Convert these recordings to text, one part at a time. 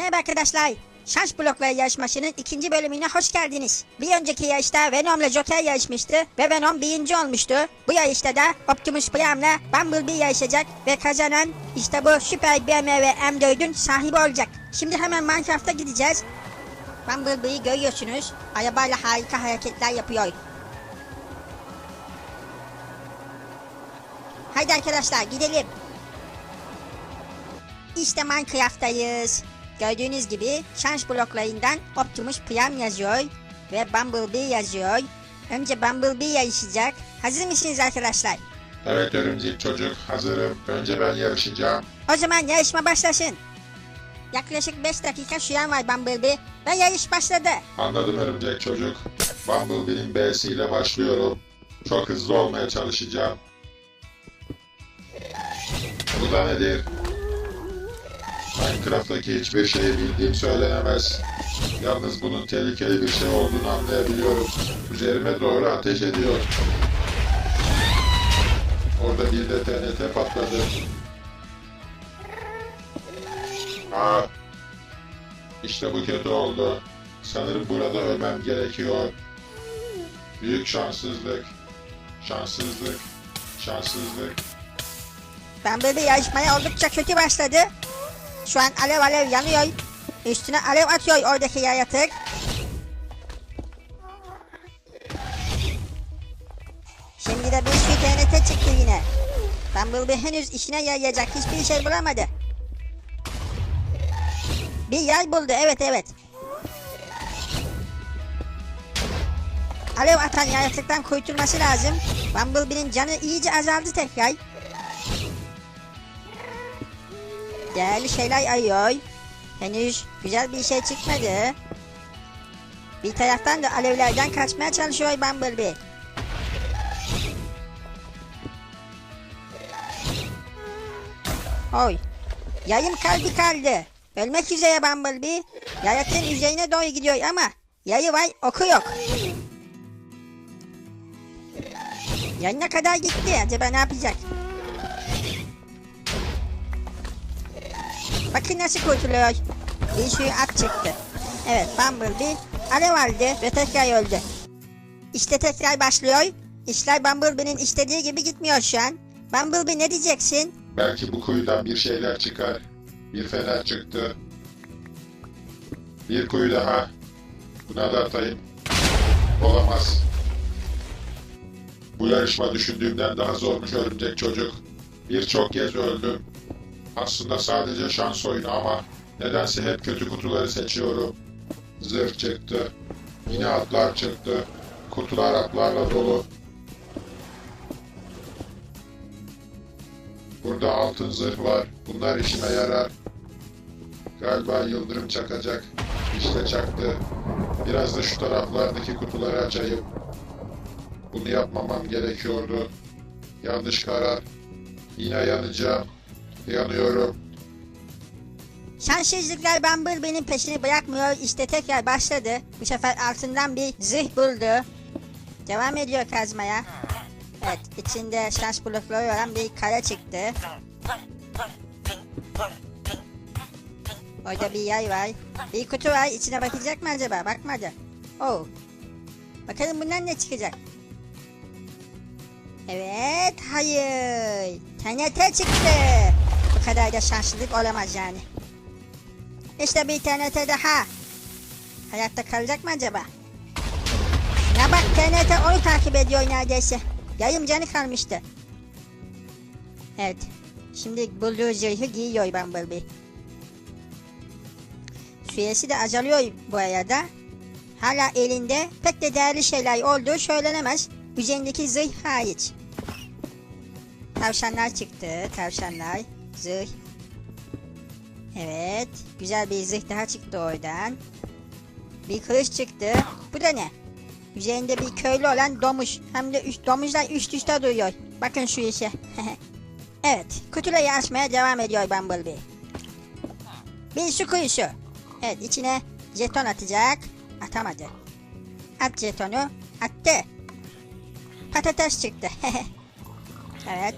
Merhaba arkadaşlar. Şans blokları yarışmasının ikinci bölümüne hoş geldiniz. Bir önceki yarışta Venom'la Joker yarışmıştı ve Venom birinci olmuştu. Bu yarışta da Optimus Prime'la Bumblebee yarışacak ve kazanan işte bu süper BMW M4'ün sahibi olacak. Şimdi hemen Minecraft'a gideceğiz. Bumblebee'yi görüyorsunuz. Arabayla harika hareketler yapıyor. Haydi arkadaşlar gidelim. İşte Minecraft'tayız. Gördüğünüz gibi şans bloklarından Optimus Prime yazıyor ve Bumblebee yazıyor. Önce Bumblebee yarışacak. Hazır mısınız arkadaşlar? Evet örümcek çocuk hazırım. Önce ben yarışacağım. O zaman yarışma başlasın. Yaklaşık 5 dakika süren var Bumblebee ve yarış başladı. Anladım örümcek çocuk. Bumblebee'nin B'siyle başlıyorum. Çok hızlı olmaya çalışacağım. Bu da nedir? Minecraft'taki hiçbir şeyi bildiğim söylenemez. Yalnız bunun tehlikeli bir şey olduğunu anlayabiliyorum. Üzerime doğru ateş ediyor. Orada bir de TNT patladı. Aa, işte bu kötü oldu. Sanırım burada ölmem gerekiyor. Büyük şanssızlık. Şanssızlık. Şanssızlık. Bumblebee yarışmaya oldukça kötü başladı. Şu an alev alev yanıyor. Üstüne alev atıyor oradaki yaratık. Şimdi de bir sürü TNT çıktı yine. Bumblebee henüz işine yarayacak hiçbir şey bulamadı. Bir yay buldu evet evet. Alev atan yaratıktan kurtulması lazım. Bumblebee'nin canı iyice azaldı tekrar. Değerli şeyler arıyor. Henüz güzel bir şey çıkmadı. Bir taraftan da alevlerden kaçmaya çalışıyor Bumblebee. Oy. Yayım kalbi kaldı. Ölmek üzere Bumblebee. Yaratığın üzerine doğru gidiyor ama yayı var oku yok. Yanına kadar gitti. Acaba ne yapacak? Bakın nasıl kurtuluyor. Bir sürü at çıktı. Evet Bumblebee alev aldı ve tekrar öldü. İşte tekrar başlıyor. İşler Bumblebee'nin istediği gibi gitmiyor şu an. Bumblebee ne diyeceksin? Belki bu kuyudan bir şeyler çıkar. Bir fener çıktı. Bir kuyu daha. Buna da atayım. Olamaz. Bu yarışma düşündüğümden daha zormuş örümcek çocuk. Birçok kez öldüm. Aslında sadece şans oyunu ama nedense hep kötü kutuları seçiyorum. Zırh çıktı. Yine atlar çıktı. Kutular atlarla dolu. Burada altın zırh var. Bunlar işime yarar. Galiba yıldırım çakacak. İşte çaktı. Biraz da şu taraflardaki kutuları açayım. Bunu yapmamam gerekiyordu. Yanlış karar. Yine yanacağım. Yanıyorum. Şanssızlıklar Bumblebee'nin peşini bırakmıyor. İşte tekrar başladı. Bu sefer altından bir zırh buldu. Devam ediyor kazmaya. Evet içinde şans blokları olan bir kare çıktı. Orada bir yay var. Bir kutu var. İçine bakacak mı acaba? Bakmadı. Oh. Bakalım bundan ne çıkacak? Evet. Hayır. TNT çıktı. Kadar da şanslılık olamaz yani. İşte bir TNT daha. Hayatta kalacak mı acaba? Ya bak TNT onu takip ediyor neredeyse. Yarım canı kalmıştı. Evet. Şimdi bulduğu zırhı giyiyor Bumblebee. Süresi de azalıyor bu arada. Hala elinde pek de değerli şeyler olduğu söylenemez. Üzerindeki zırh hariç. Tavşanlar çıktı. Tavşanlar. Zırh. Evet. Güzel bir zırh daha çıktı oradan. Bir kılıç çıktı. Bu da ne? Üzerinde bir köylü olan domuz. Hem de üst, domuzlar üst üste duruyor. Bakın şu işe. evet. Kutuları açmaya devam ediyor Bumblebee. Bir su kuyusu. Evet içine jeton atacak. Atamadı. At jetonu. Attı. Patates çıktı. evet.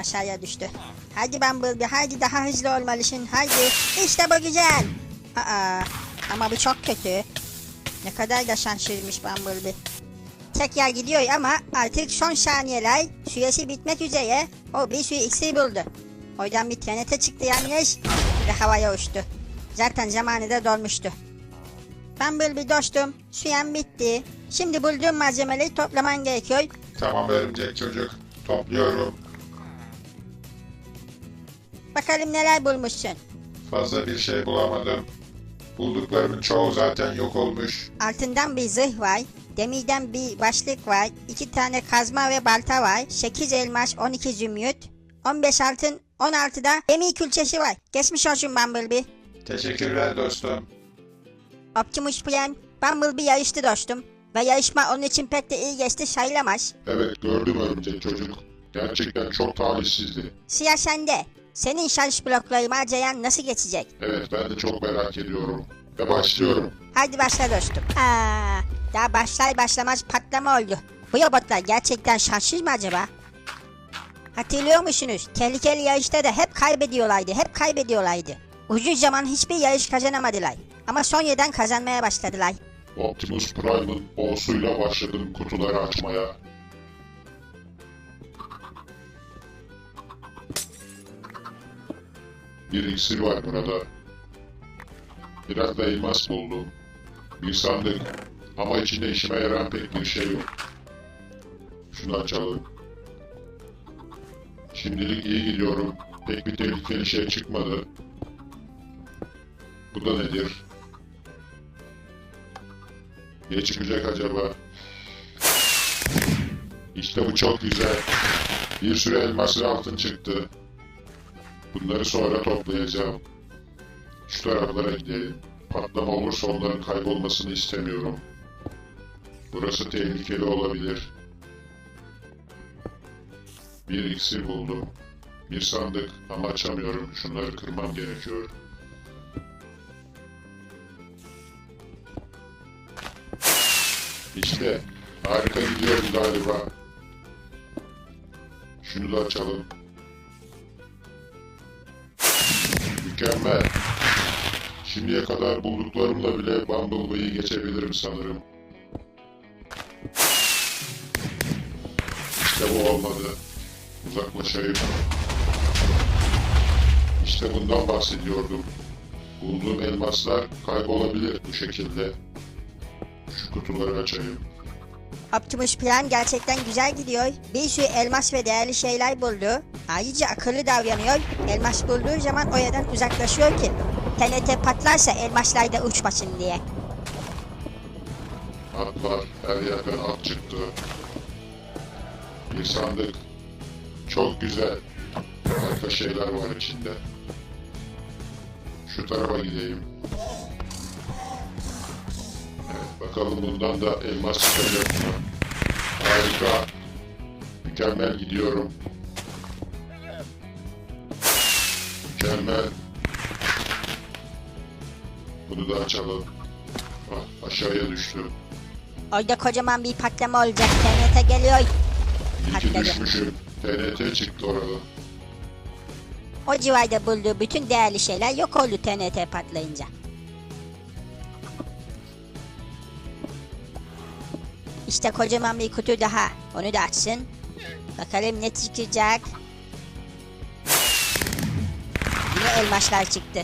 Aşağıya düştü. Hadi Bumblebee hadi daha hızlı olmalısın hadi. İşte bu güzel. Aa, ama bu çok kötü. Ne kadar da şanslıymış Bumblebee. Tekrar gidiyor ama artık son saniyeler süresi bitmek üzere. O bir sürü iksir buldu. Oradan bir TNT çıktı yalnız ve havaya uçtu. Zaten zamanı da dolmuştu. Bumblebee dostum süren bitti. Şimdi bulduğum malzemeleri toplaman gerekiyor. Tamam örümcek çocuk. Topluyorum. Bakalım neler bulmuşsun. Fazla bir şey bulamadım. Bulduklarımın çoğu zaten yok olmuş. Altından bir zırh var. Demirden bir başlık var. iki tane kazma ve balta var. 8 elmas, 12 zümrüt. 15 altın, 16 da demir külçesi var. Geçmiş olsun Bumblebee. Teşekkürler dostum. Optimus Prime, Bumblebee yarıştı dostum. Ve yarışma onun için pek de iyi geçti sayılamaz. Evet gördüm örümcek çocuk. Gerçekten çok talihsizdi. Sıra sende. Senin şarj blokları macerayan nasıl geçecek? Evet ben de çok merak ediyorum. Ve başlıyorum. Hadi başla dostum. Aa, daha başlar başlamaz patlama oldu. Bu robotlar gerçekten şanssız mı acaba? Hatırlıyor musunuz? Tehlikeli yarışta da hep kaybediyorlardı, hep kaybediyorlardı. Uzun zaman hiçbir yarış kazanamadılar. Ama sonradan kazanmaya başladılar. Optimus Prime'ın boss'uyla başladım kutuları açmaya. Bir iksir var burada. Biraz da elmas buldum. Bir sandık. Ama içinde işime yarayan pek bir şey yok. Şunu açalım. Şimdilik iyi gidiyorum. Pek bir tehlikeli şey çıkmadı. Bu da nedir? Ne çıkacak acaba? İşte bu çok güzel. Bir sürü elmas ve altın çıktı. Bunları sonra toplayacağım. Şu taraflara gidelim. Patlama olursa onların kaybolmasını istemiyorum. Burası tehlikeli olabilir. Bir iksir buldum. Bir sandık ama açamıyorum. Şunları kırmam gerekiyor. İşte harika gidiyorum galiba. Şunu da açalım. Mükemmel. Şimdiye kadar bulduklarımla bile Bumblebee'yi geçebilirim sanırım. İşte bu olmadı. Uzaklaşayım. İşte bundan bahsediyordum. Bulduğum elmaslar kaybolabilir bu şekilde. Şu kutuları açayım. Optimus Prime gerçekten güzel gidiyor. Bir sürü elmas ve değerli şeyler buldu. Ayrıca akıllı davranıyor. Elmas bulduğu zaman oradan uzaklaşıyor ki TNT patlarsa elmaslar da uçmasın diye. Atlar, her yerden at çıktı. Bir sandık. Çok güzel. Harika şeyler var içinde. Şu tarafa gideyim. Bundan da elmas çıkacak mı? Harika. Mükemmel gidiyorum. Mükemmel. Bunu da açalım. Ah, aşağıya düştüm. Orada kocaman bir patlama olacak. TNT geliyor. İyi ki Patladı. düşmüşüm. TNT çıktı orada. O civarda bulduğu bütün değerli şeyler yok oldu TNT patlayınca. İşte kocaman bir kutu daha. Onu da açsın. Bakalım ne çıkacak. Yine elmaslar çıktı.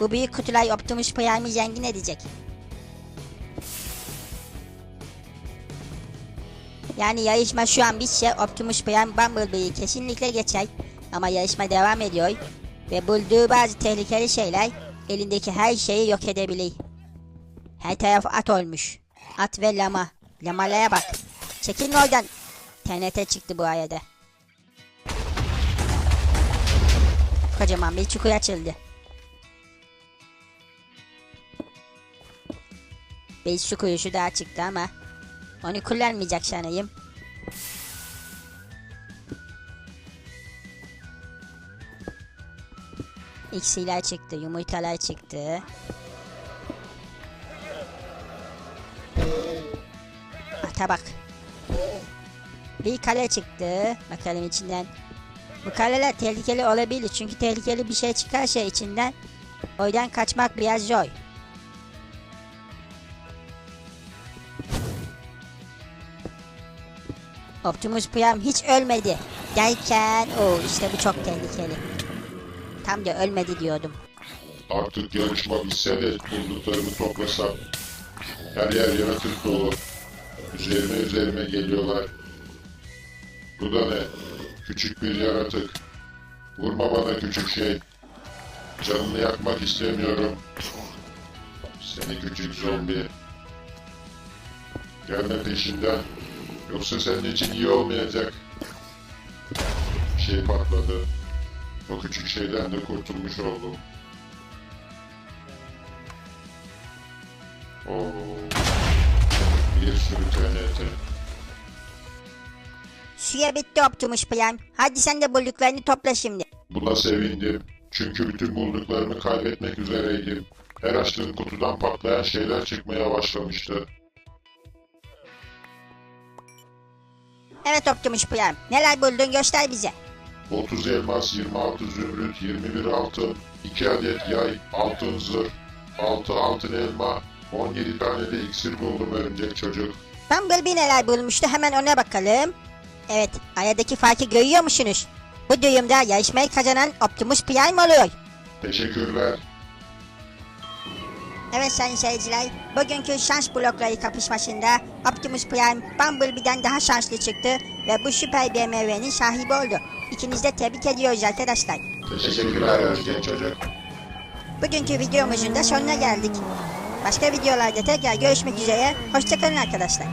Bu büyük kutular Optimus Prime'i zengin edecek. Yani yarışma şu an bitse Optimus Prime Bumblebee'yi kesinlikle geçer. Ama yarışma devam ediyor. Ve bulduğu bazı tehlikeli şeyler elindeki her şeyi yok edebilir. Her taraf at olmuş. At ve lama. Lamalaya bak. Çekilin oradan. TNT çıktı bu arada. Kocaman bir çukur açıldı. Bir su kuyusu daha çıktı ama onu kullanmayacak sanayım. İksirler çıktı, yumurtalar çıktı. Ata bak. Bir kale çıktı. Bakalım içinden Bu kaleler tehlikeli olabilir çünkü tehlikeli bir şey çıkarsa içinden o yüzden kaçmak biraz zor. Optimus Prime hiç ölmedi derken o işte bu çok tehlikeli. Tam da ölmedi diyordum. Artık yarışma bitse de bulduklarımı toplasam. Her yer yaratık dolu. Üzerime üzerime geliyorlar. Bu da ne? Küçük bir yaratık. Vurma bana küçük şey. Canını yakmak istemiyorum. Seni küçük zombi. Gelme peşinden. Yoksa senin için iyi olmayacak. Bir şey patladı. O küçük şeyden de kurtulmuş oldum. Oo. Bir sürü TNT. Süre bitti Optimus Prime. Hadi sen de bulduklarını topla şimdi. Buna sevindim. Çünkü bütün bulduklarımı kaybetmek üzereydim. Her açtığım kutudan patlayan şeyler çıkmaya başlamıştı. Evet Optimus Prime. Neler buldun göster bize. 30 elmas, 26 zümrüt, 21 altın, 2 adet yay, altın zırh, 6 altın elma, 17 tane de iksir buldum örümcek çocuk. Bumblebee neler bulmuştu hemen ona bakalım. Evet aradaki farkı görüyor musunuz? Bu duyumda yarışmayı kazanan Optimus Prime oluyor. Teşekkürler. Evet sayın seyirciler, bugünkü şans blokları kapışmasında Optimus Prime Bumblebee'den daha şanslı çıktı ve bu süper BMW'nin sahibi oldu. İkinizi de tebrik ediyoruz arkadaşlar. Teşekkürler örümcek çocuk. Bugünkü videomuzun da sonuna geldik. Başka videolarda tekrar görüşmek üzere, hoşçakalın arkadaşlar.